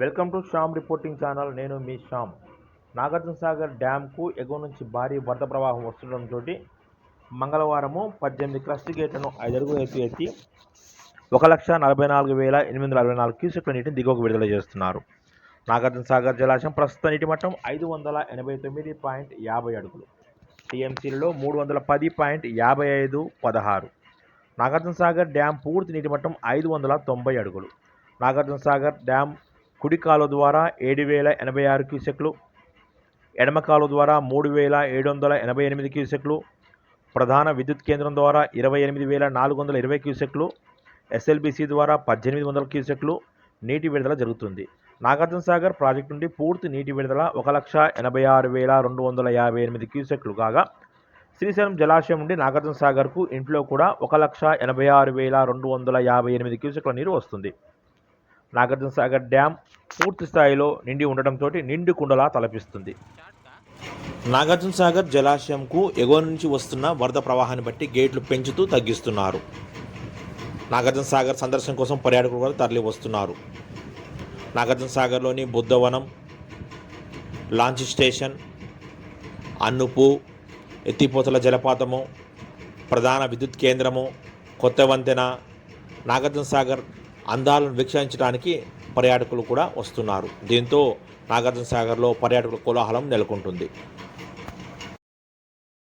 Welcome to Shyam reporting channel. నేను మీ శ్యామ్. నాగార్జున సాగర్ డ్యామ్కు ఎగువ నుంచి భారీ వరద ప్రవాహం వస్తుండటంతో మంగళవారము పద్దెనిమిది క్రస్ట్ గేట్లను ఐదు అడుగులు ఎత్తి ఎత్తి ఒక లక్ష నలభై నాలుగు వేల ఎనిమిది వందల అరవై నాలుగు క్యూసెక్ల నీటిని దిగువకు విడుదల చేస్తున్నారు. నాగార్జున సాగర్ జలాశయం ప్రస్తుత నీటి మట్టం ఐదు వందల ఎనభై తొమ్మిది పాయింట్ యాభై అడుగులు. టీఎంసీలలో మూడు వందల పది పాయింట్ యాభై ఐదు పదహారు. నాగార్జున సాగర్ డ్యామ్ పూర్తి నీటి మట్టం ఐదు వందల తొంభై అడుగులు. నాగార్జున సాగర్ డ్యామ్ కుడి కాలు ద్వారా ఏడు వేల ఎనభై ఆరు క్యూసెక్లు ఎడమ కాలు ద్వారా మూడు వేల ఏడు వందల ఎనభై ఎనిమిది క్యూసెక్లు ప్రధాన విద్యుత్ కేంద్రం ద్వారా ఇరవై ఎనిమిది వేల నాలుగు వందల ఇరవై క్యూసెక్లు ఎస్ఎల్బిసి ద్వారా పద్దెనిమిది వందల క్యూసెక్లు నీటి విడుదల జరుగుతుంది. నాగార్జున సాగర్ ప్రాజెక్టు నుండి పూర్తి నీటి విడుదల ఒక లక్ష ఎనభై ఆరు వేల రెండు వందల యాభై ఎనిమిది క్యూసెక్లు కాగా శ్రీశైలం జలాశయం నుండి నాగార్జున సాగర్కు ఇంట్లో కూడా ఒక లక్ష ఎనభై ఆరు వేల రెండు వందల యాభై ఎనిమిది క్యూసెక్ల నీరు వస్తుంది. నాగార్జున సాగర్ డ్యామ్ పూర్తి స్థాయిలో నిండి ఉండటంతో నిండు కుండలా తలపిస్తుంది. నాగార్జున సాగర్ జలాశయంకు ఎగువ నుంచి వస్తున్న వరద ప్రవాహాన్ని బట్టి గేట్లు పెంచుతూ తగ్గిస్తున్నారు. నాగార్జున సాగర్ సందర్శన కోసం పర్యాటకులు కూడా తరలి వస్తున్నారు నాగార్జున సాగర్లోని బుద్ధవనం లాంచ్ స్టేషన్ అన్నుపు ఎత్తిపోతల జలపాతము ప్రధాన విద్యుత్ కేంద్రము కొత్త వంతెన నాగార్జున సాగర్ అందాలను వీక్షించడానికి పర్యాటకులు కూడా వస్తున్నారు. దీంతో నాగార్జున సాగర్లో పర్యాటకుల కోలాహలం నెలకొంటుంది.